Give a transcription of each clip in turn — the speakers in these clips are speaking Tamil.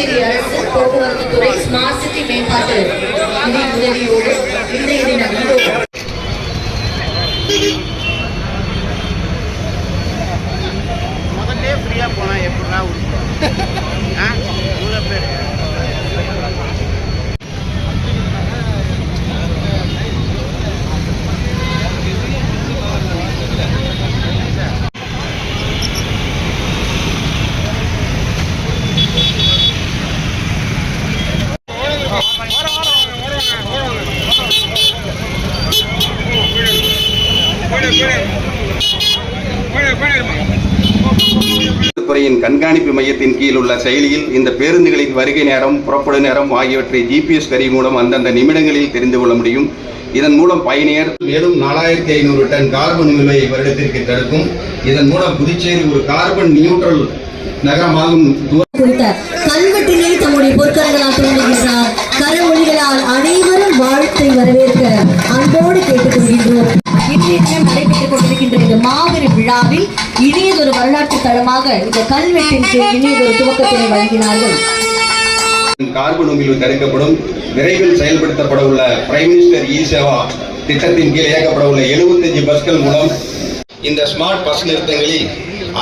புதுச்சேரி அரசு போக்குவரத்து துறை ஸ்மார்ட் சிட்டி மேம்பாட்டு நிதி உதவியோடு இன்றைய தினம் முதல்ல ஃப்ரீயாக போனால் எப்படின்னா துறையின் கண்காணிப்பு மையத்தின் கீழ் உள்ள செயலியில் இந்த பேருந்துகளின் வருகை நேரம் புறப்படும் நேரம் ஆகியவற்றை ஜிபிஎஸ் கருவி மூலம் அந்தந்த நிமிடங்களில் தெரிந்து கொள்ள முடியும். இதன் மூலம் பயணியர் மேலும் நாலாயிரத்தி ஐநூறு டன் கார்பன் உமிழ்வை வருடத்திற்கு தடுக்கும். இதன் மூலம் புதுச்சேரி ஒரு கார்பன் நியூட்ரல் நகரமாகும். கல்வெட்டினை தம்முடைய பொற்கரங்களால் கரமொழிகளால் அனைவரும் வாழ்த்தை வரவேற்க அன்போடு கேட்டுக்கொள்கின்றோம். இன்றைய விழாவில் இனியதொரு வரலாற்று தளமாக இந்த கல்வெட்டிற்கு இனியதொரு துவக்கத்தினை வழங்கினார்கள். கார்பன் உமிழ்வு தடுக்கப்படும் விரைவில் செயல்படுத்தப்பட உள்ள பிரைம் மினிஸ்டர் இ சேவா திட்டத்தின் கீழ் இயக்கப்பட உள்ள 75 பஸ்கள் மூலம் இந்த ஸ்மார்ட் பஸ் நிறுத்தங்களில்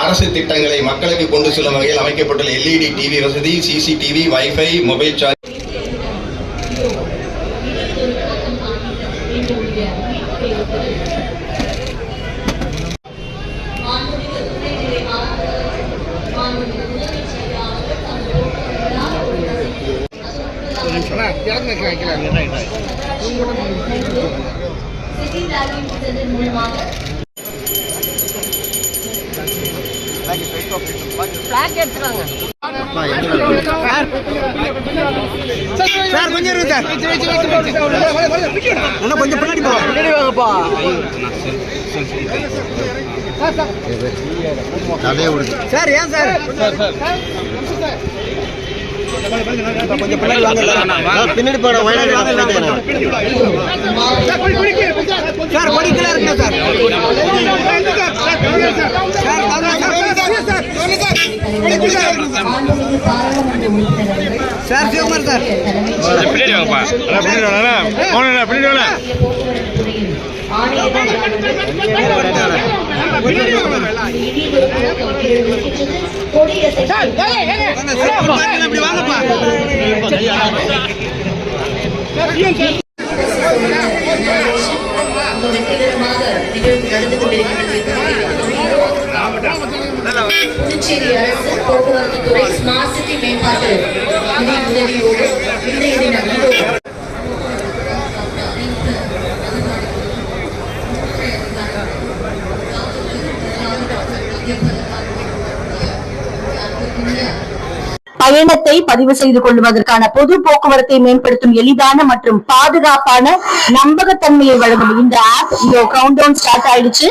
அரசு திட்டங்களை மக்களுக்கு கொண்டு செல்லும் வகையில் அமைக்கப்பட்டுள்ள எல்இடி டிவி வசதி CCTV wifi mobile charge sir கொஞ்சம் இருங்க சார் அண்ணா கொஞ்சம் பின்னாடி போ. பின்னாடி வாங்கப்பா சார் ஏன் சார் கொஞ்சம் பின்னாடி வாங்க பின்னாடி போட சார் படிக்கல இருக்குங்க சார் சார் சிவகுமார் சார் பின்னாடி வாங்கப்பா பின்னாடி வாங்க பின்னாடி வாங்க துறையில் ஆணையர் இப்படி வாங்கப்பா வெற்றிகரமாக நிகழ்வு நடந்து புதுச்சேரி அரசு போக்குவரத்து துறை ஸ்மார்ட் சிட்டி மேம்பாட்டு நிதி உதவியோடு இன்றைய தினம் பயணத்தை பதிவு செய்து கொள்வதற்கான பொது போக்குவரத்தை மேம்படுத்தும் எளிதான மற்றும் பாதுகாப்பான நம்பகத்தன்மையை வழங்கும் இந்த ஆப் இதோ கவுண்ட் டவுன் ஸ்டார்ட் ஆயிடுச்சு.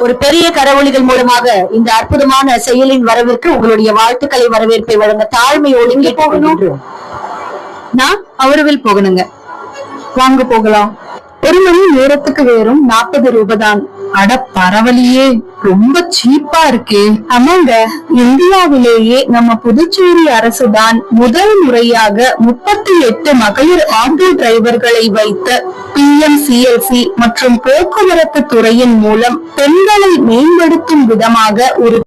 ஒரு பெரிய கரவொலிகள் மூலமாக இந்த அற்புதமான செயலின் வரவிற்கு உங்களுடைய வாழ்த்துக்களை வரவேற்பை வழங்க தாழ்மையோடு கேட்டுக்கொள்கின்றோம் நான் அவரவில் போகணுங்க. வாங்க போகலாம். ஒரு மணி நேரத்துக்கு வேறும் நாற்பது ரூபாய் தான் அட பரவலியே ரொம்ப சீப்பா இருக்கே. ஆமாங்க இந்தியாவிலேயே நம்ம புதுச்சேரி அரசுதான் முதல் முறையாக முப்பத்தி எட்டு மகளிர் ஆட்டோ டிரைவர்களை வைத்த பி எம் சிஎல்சி மற்றும் போக்குவரத்து துறையின் மூலம் பெண்களை மேம்படுத்தும் விதமாக ஒரு